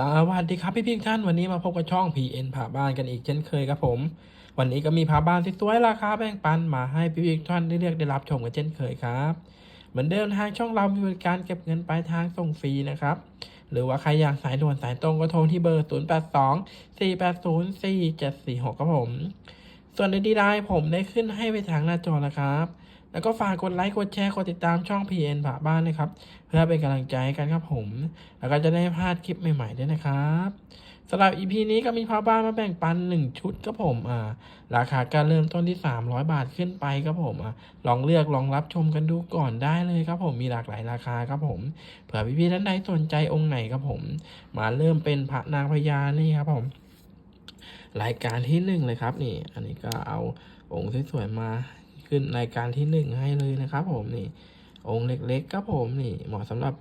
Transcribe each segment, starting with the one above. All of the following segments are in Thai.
สวัสดีครับพี่พี่ท่านวันนี้มาพบกับช่อง PN ผ่าบ้านกันอีกเช่นเคยครับผม วันนี้ก็มีผ่าบ้านที่สวยราคาแบ่งปันมาให้พี่พี่ท่านได้เลือกได้รับชมกันเช่นเคยครับ เหมือนเดิมทางช่องเรามีบริการเก็บเงินปลายทางส่งฟรีนะครับ หรือว่าใครอยากสายด่วนสายตรงก็โทรที่เบอร์ 0 8 2 4 8 0 4 7 4 6ครับผม ส่วนในดีไลน์ผมได้ขึ้นให้ไปทางหน้าจอแล้วครับ แล้วก็ฝากกดไลค์ กดแชร์ กดติดตามช่อง PN ผ่าบ้านนะครับ เพื่อเป็นกำลังใจให้กันครับผม แล้วก็จะได้พลาดคลิปใหม่ๆด้วยนะครับสำหรับ EP นี้ก็มีผ้าบ้านมาแบ่งปัน 1 ชุดครับผมอ่าราคาการเริ่มต้นที่ 300 บาทขึ้นไปครับผมอ่าลองเลือกลองรับชมกันดูก่อนได้เลยครับผมมีหลากหลายราคาครับผมเผื่อพี่ๆท่านใดสนใจองค์ไหนครับผม มาเริ่มเป็นพระนางพญานี่ครับผมรายการที่หนึ่งเลยครับนี่ อันนี้ก็เอาองค์สวยๆมา ขึ้นรายการที่หนึ่งให้เลยนะครับผมนี่องค์เล็กๆครับผมนี่เหมาะสำหรับ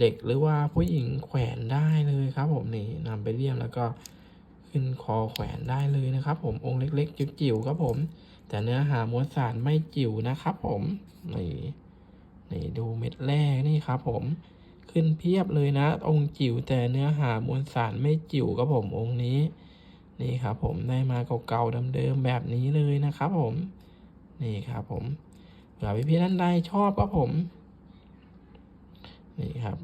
เด็กหรือว่าผู้หญิงแขวนได้เลยครับ ผมนี่นำไปเลี่ยมแล้วก็ขึ้นคอแขวนได้เลยนะครับ ผมองค์เล็กๆ จิ๋วๆครับผม แต่เนื้อหามวลสารไม่จิ๋วนะครับ ผมนี่นี่ดูเม็ดแรกนี่ครับ ผมขึ้นเพียบเลยนะ องค์จิ๋วแต่เนื้อหามวลสารไม่จิ๋วครับผมองค์นี้ นี่ครับผมได้มาเก่าๆเดิมๆแบบนี้เลยนะครับผม นี่ครับผมเผื่อพี่ๆท่านใดชอบก็ผม นี่ครับ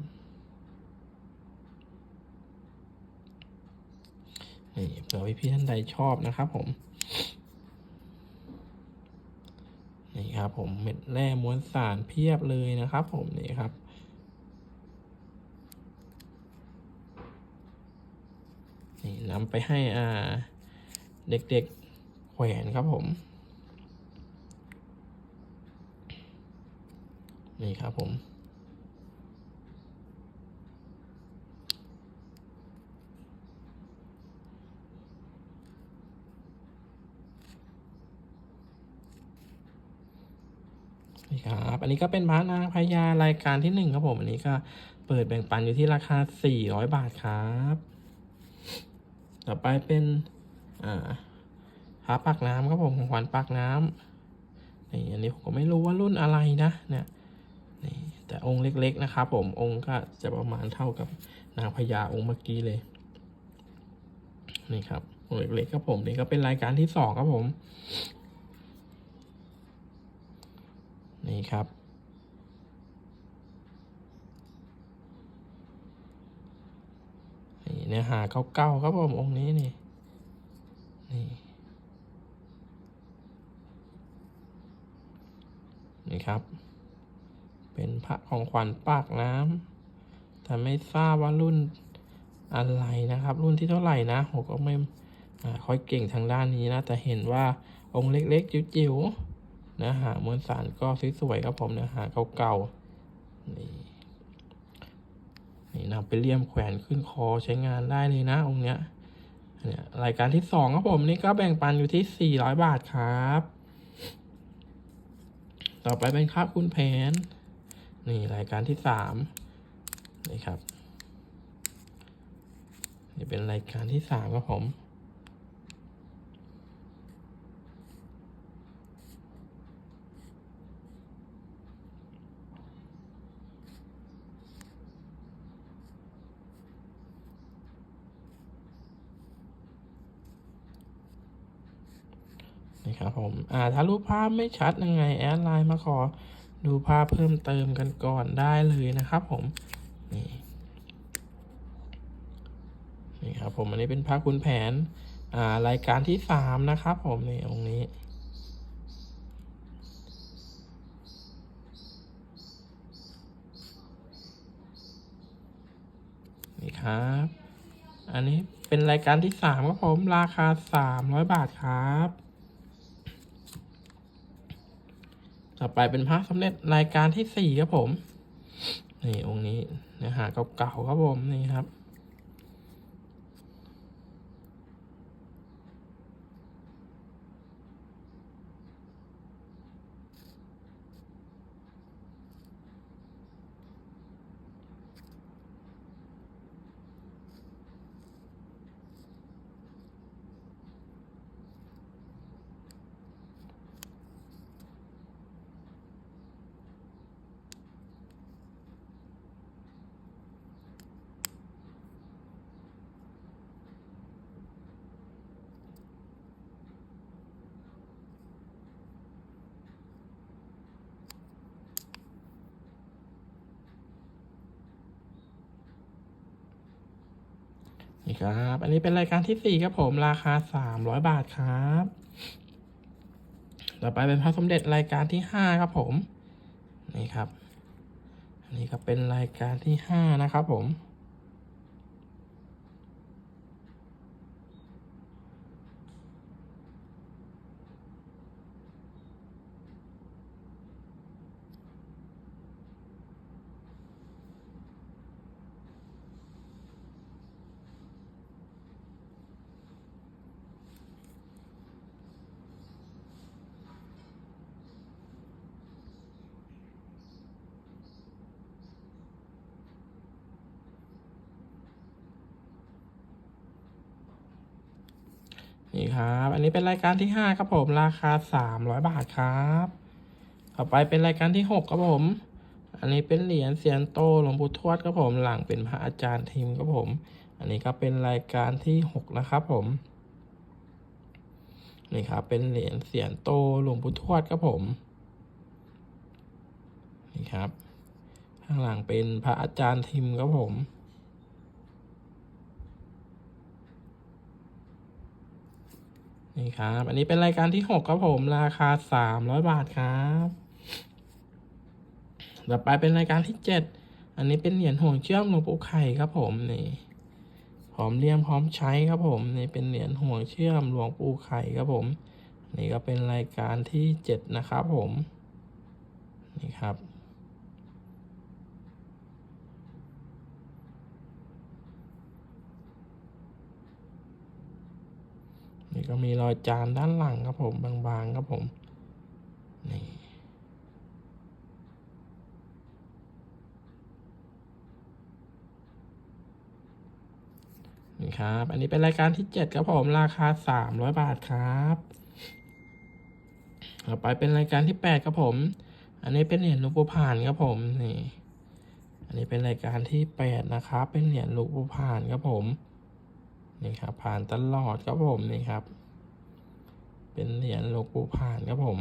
นี่เผื่อพี่ๆท่านใดชอบนะครับผม นี่ครับผมเม็ดแร่ม้วนสารเพียบเลยนะครับ ผมนี่ครับนี่นำไปให้อ่าเด็กๆแขวนครับผม นี่ครับผม นี่ครับ อันนี้ก็เป็นพระนางพญารายการที่หนึ่งครับผม อันนี้ก็เปิดแบ่งปันอยู่ที่ราคา 400 บาทครับ ต่อไปเป็น อ่าพระปากน้ำครับผมของขวัญปากน้ำนี่อันนี้ผมก็ไม่รู้ว่ารุ่นอะไรนะเนี่ย นี่แต่องค์เล็กๆนะครับผมองค์ก็จะประมาณเท่ากับนางพญาองค์เมื่อกี้เลยนี่ครับองค์เล็กๆครับผมนี่ก็เป็นรายการที่สองครับผมนี่ครับนี่เนื้อหาเก่าๆครับผมองค์นี้นี่นี่นี่ครับ เป็นพระของขวัญปากน้ำแต่ไม่ทราบว่ารุ่นอะไรนะครับ รุ่นที่เท่าไหร่นะผมก็ไม่อ่าค่อยเก่งทางด้านนี้นะ แต่เห็นว่าองค์เล็กๆ จิ๋วๆเนื้อหามวลสารก็สวยๆครับผมเนื้อหาเก่าๆนี่นี่นำไปเลี่ยมแขวนขึ้นคอใช้งานได้เลยนะองค์เนี้ยเนี่ยรายการที่สองครับผมนี่ก็แบ่งปันอยู่ที่400บาทครับ ต่อไปเป็นครับคุณแผน นี่รายการที่สามนี่ครับ นี่เป็นรายการที่สามครับผมนี่ครับผม อ่า ถ้ารูปภาพไม่ชัดยังไง แอดไลน์มาขอ ดูภาพเพิ่มเติมกันก่อนได้เลยนะครับผม นี่นี่ครับผมอันนี้เป็นภาพคุณแผน อ่ารายการที่สามนะครับผมนี่องค์นี้นี่ครับ อันนี้เป็นรายการที่สามครับผม ราคาสามร้อยบาทครับ ต่อไปเป็นพระสำเร็จรายการที่สี่ครับผม นี่องค์นี้เนื้อหาเก่าๆครับผมนี่ครับ นี่ครับ อันนี้เป็นรายการที่สี่ครับผมราคาสามร้อยบาทครับ ต่อไปเป็นพระสมเด็จรายการที่ห้าครับผม นี่ครับ อันนี้ก็เป็นรายการที่ห้านะครับผม นี่ ครับ อันนี้เป็นรายการที่ห้าครับผมราคาสามร้อยบาทครับ ต่อไปเป็นรายการที่หกครับผม อันนี้เป็นเหรียญเซียนโตหลวงปู่ทวดครับผม หลังเป็นพระอาจารย์ทิมครับผม อันนี้ก็เป็นรายการที่หกนะครับผมนี่ครับเป็นเหรียญเสียนโตหลวงปู่ทวดครับผมนี่ครับ ข้างหลังเป็นพระอาจารย์ทิมครับผม นี่ครับ อันนี้เป็นรายการที่หกครับผมราคาสามร้อยบาทครับต่อไปเป็นรายการที่เจ็ดอันนี้เป็นเหรียญห่วงเชื่อมหลวงปู่ไข่ครับผมนี่พร้อมเลี่ยมพร้อมใช้ครับผมนี่เป็นเหรียญห่วงเชื่อมหลวงปู่ไข่ครับผม นี่ก็เป็นรายการที่เจ็ดนะครับผม นี่ครับ นี่ ก็มีรอยจานด้านหลังครับผมบางๆครับผมนี่นี่ครับ อันนี้เป็นรายการที่เจ็ดครับผมราคาสามร้อยบาทครับต่อไปเป็นรายการที่แปดครับผม อันนี้เป็นเหรียญลูกปูผ่านครับผมนี่ อันนี้เป็นรายการที่แปดนะครับ เป็นเหรียญลูกปูผ่านครับผม นี่ครับผ่านตลอดครับผมนี่ครับ เป็นเหรียญหลวงปู่ผ่านครับผม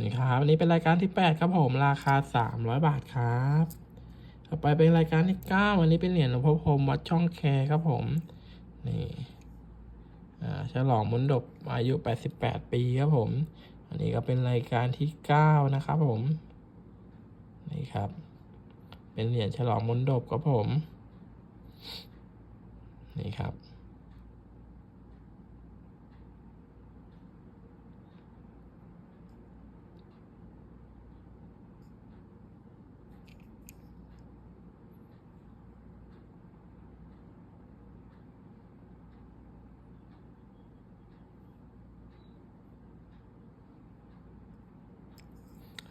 นี่ครับอันนี้เป็นรายการที่แปดครับผม ราคาสามร้อยบาทครับ ต่อไปเป็นรายการที่เก้าอันนี้เป็นเหรียญหลวงพ่อพรมวัดช่องแคครับผม นี่อ่าฉลองมุนดบอายุ 88 ปีครับผม อันนี้ก็เป็นรายการที่ 9 นะครับผม นี่ครับ เป็นเหรียญฉลองมุนดบครับผม นี่ครับ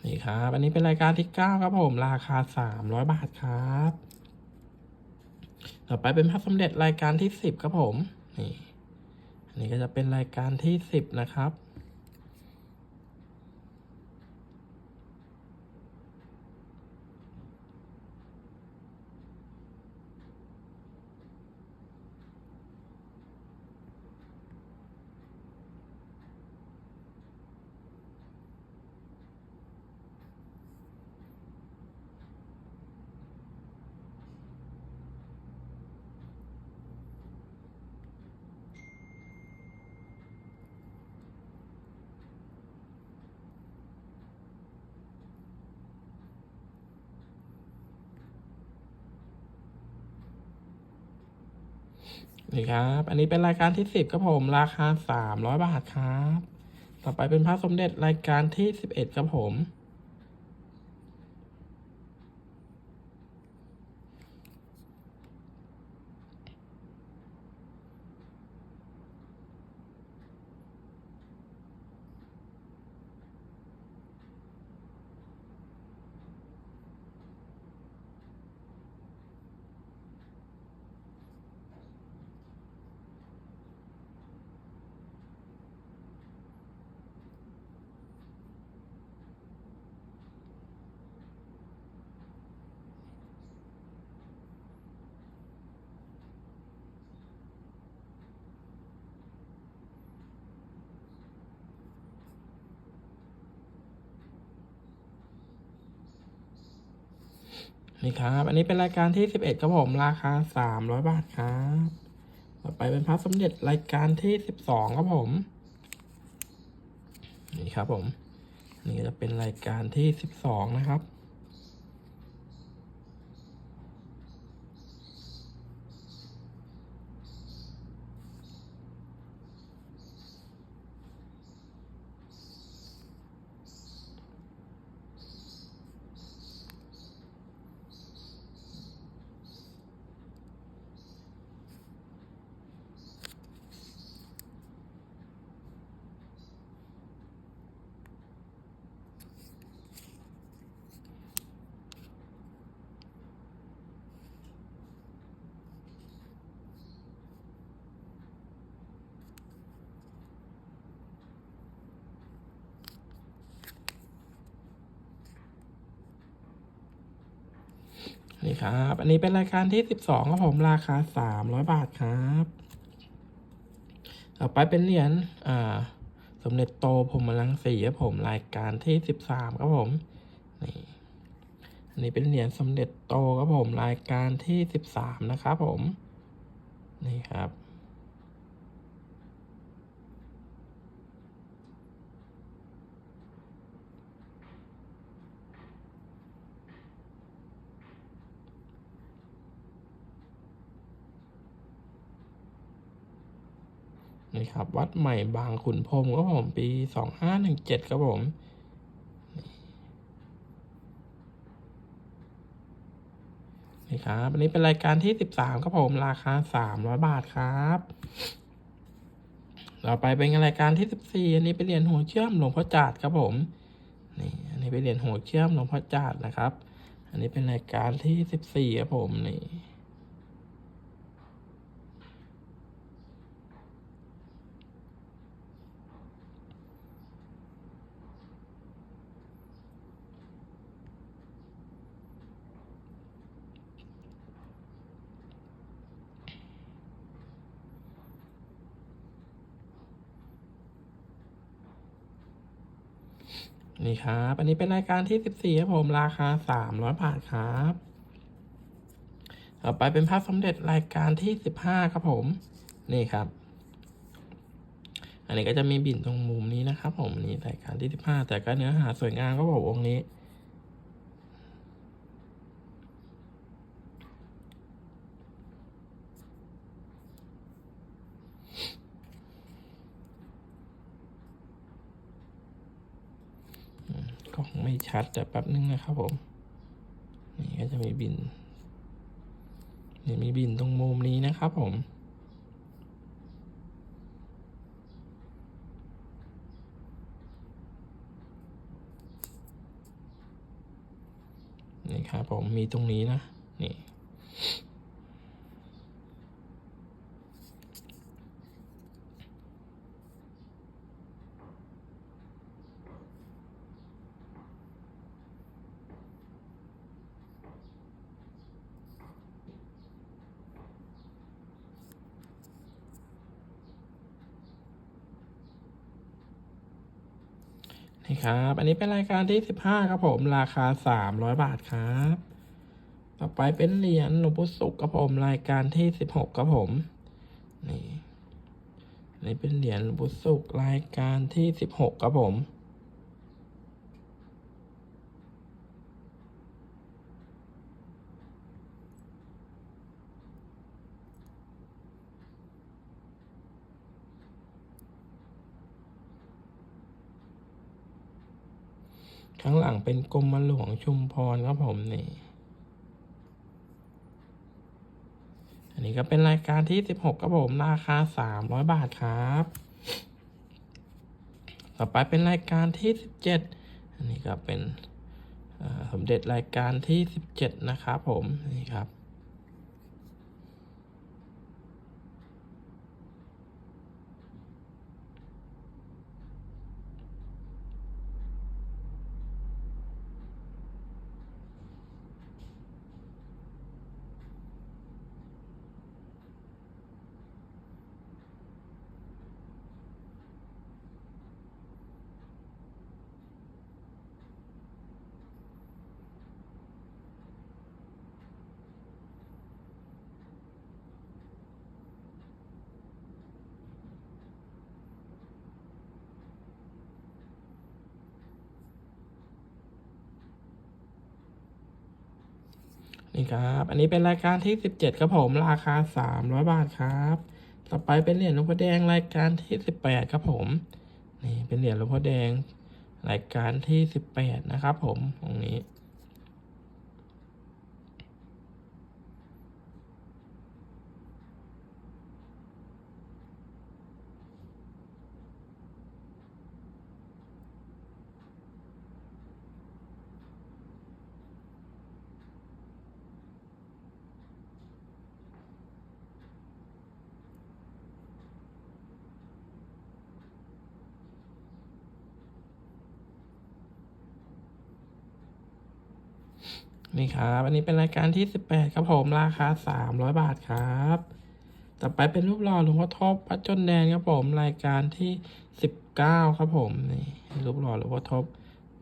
นี่ครับ อันนี้เป็นรายการที่9ครับผม ราคา300บาทครับ ต่อไปเป็นพระสมเด็จรายการที่10ครับผม นี่ อันนี้ก็จะเป็นรายการที่10นะครับ นี่ครับ อันนี้เป็นรายการที่10ครับผม ราคา300บาทครับ ต่อไปเป็นพระสมเด็จรายการที่11ครับผม น นี่ครับ อันนี้เป็นรายการที่สิบเอ็ดครับผมราคาสามร้อยบาทครับต่อไปเป็นพระสมเด็จรายการที่สิบสองครับผม นี่ครับผม นี่จะเป็นรายการที่สิบสองนะครับ นี่ครับ อันนี้เป็นรายการที่สิบสองครับผมราคาสามร้อยบาทครับต่อไปเป็นเหรียญอ่าสมเด็จโตพรมลังสีครับผมรายการที่สิบสามครับผมนี่อันนี้เป็นเหรียญสมเด็จโตครับผมรายการที่สิบสามนะครับผมนี่ครับ นี่ครับ วัดใหม่บางขุนพรมครับผมปีสองห้าหนึ่งเจ็ดครับผมนี่ครับอันนี้เป็นรายการที่สิบสามครับผมราคาสามร้อยบาทครับต่อไปเป็นรายการที่สิบสี่อันนี้เป็นเหรียญหัวเชื่อมหลวงพ่อจาดครับผมนี่อันนี้เป็นเหรียญหัวเชื่อมหลวงพ่อจาดนะครับ อันนี้เป็นรายการที่สิบสี่ครับผมนี่ นี่ครับ อันนี้เป็นรายการที่สิบสี่ครับผมราคาสามร้อยบาทครับต่อไปเป็นภาพสมเด็จรายการที่สิบห้าครับผม นี่ครับ อันนี้ก็จะมีบิ่นตรงมุมนี้นะครับ ผมนี่รายการที่สิบห้าแต่ก็เนื้อหาสวยงามครับผมองค์นี้ กล้องไม่ ชัดแต่แป๊บนึงนะครับผม นี่ก็จะมีบินนี่มีบินตรงมุมนี้นะครับผมนี่ครับผมมีตรงนี้นะ นี่ นี่ ครับ อันนี้เป็นรายการที่สิบห้าครับผม ราคาสามร้อยบาทครับ ต่อไปเป็นเหรียญหลวงปู่ศุกร์ครับผม รายการที่สิบหกครับผม นี่อันนี้เป็นเหรียญหลวงปู่ศุกร์รายการที่สิบหกครับผม ข้างหลังเป็นกรมหลวงชุมพรครับผมนี่ อันนี้ก็เป็นรายการที่สิบหกครับผม ราคาสามร้อยบาทครับ ต่อไปเป็นรายการที่สิบเจ็ดอันนี้ก็เป็นสมเด็จรายการที่สิบเจ็ดนะครับผม นี่ครับ นี่ครับ อันนี้เป็นรายการที่สิบเจ็ดครับผม ราคาสามร้อยบาทครับ ต่อไปเป็นเหรียญหลวงพ่อแดงรายการที่สิบแปดครับผม นี่เป็นเหรียญหลวงพ่อแดงรายการที่สิบแปดนะครับผมตรงนี้ นี่ครับ อันนี้เป็นรายการที่สิบแปดครับผมราคาสามร้อยบาทครับ ต่อไปเป็นรูปหล่อหลวงพ่อทบวัดจนแดนครับผมรายการที่สิบเก้าครับผมนี่รูปหล่อหลวงพ่อทบ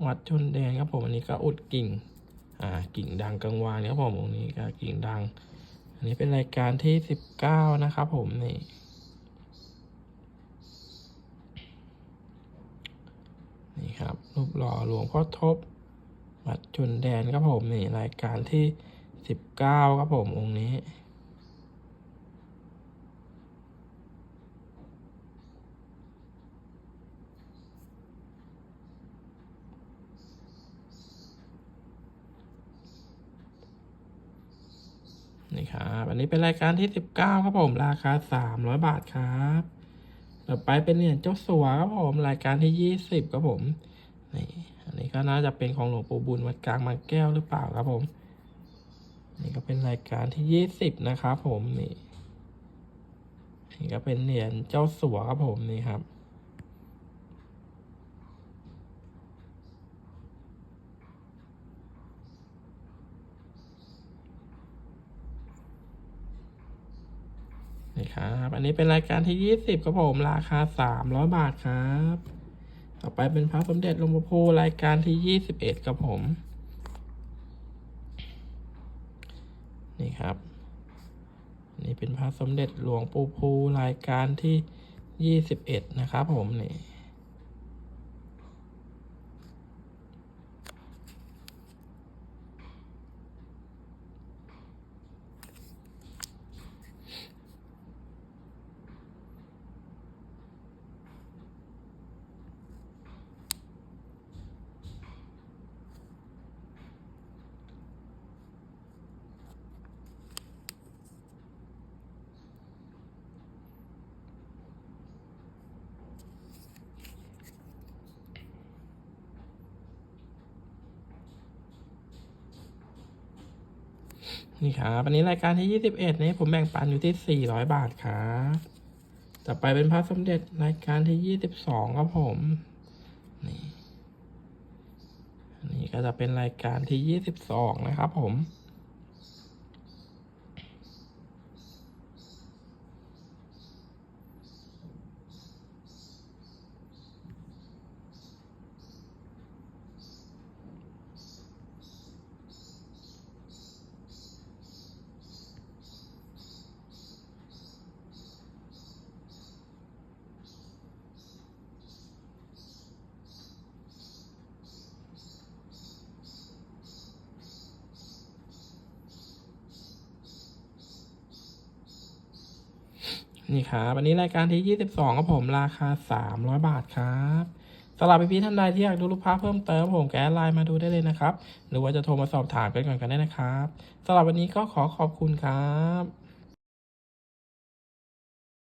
วัดจนแดนครับผมอันนี้ก็อุดกิ่งอ่ากิ่งดังกังวานครับผมตรงนี้ก็กิ่งดัง อันนี้เป็นรายการที่สิบเก้านะครับผมนี่นี่ครับรูปหล่อหลวงพ่อทบ วัดชนแดนครับผมนี่รายการที่สิบเก้าครับผมองค์นี้นี่ครับอันนี้เป็นรายการที่สิบเก้าครับผม ราคาสามร้อยบาทครับ ต่อไปเป็นเหรียญเจ้าสัวครับผม รายการที่ยี่สิบครับผม นี่ นนี้ก็น่าจะเป็นของหลวงปู่บุญวัดกลางบางแก้วหรือเปล่าครับผม นี่ก็เป็นรายการที่ยี่สิบนะครับผมนี่ นี่ก็เป็นเหรียญเจ้าสัวครับผมนี่ครับนี่ครับ อันนี้เป็นรายการที่ยี่สิบครับผม ราคาสามร้อยบาทครับ ต่อไปเป็นพระสมเด็จหลวงพ่อพูรายการที่ยี่สิบเอ็ดครับผม นี่ครับ นี่เป็นพระสมเด็จหลวงปู่พูรายการที่ยี่สิบเอ็ดนะครับผมนี่ นี่ครับอันนี้รายการที่ยี่สิบเอ็ดนี้ผมแบ่งปันอยู่ที่สี่ร้อยบาทครับต่อไปเป็นพระสมเด็จรายการที่ยี่สิบสองครับผมนี่อันนี้ก็จะเป็นรายการที่ยี่สิบสองนะครับผม นี่ครับวันนี้รายการที่ 22ครับผมราคา 300 บาทครับสำหรับพี่ๆท่านใดที่อยากดูรูปภาพเพิ่มเติมผมแกไลน์มาดูได้เลยนะครับ หรือว่าจะโทรมาสอบถามกันก่อนกันได้นะครับสำหรับวันนี้ก็ขอขอบคุณครับ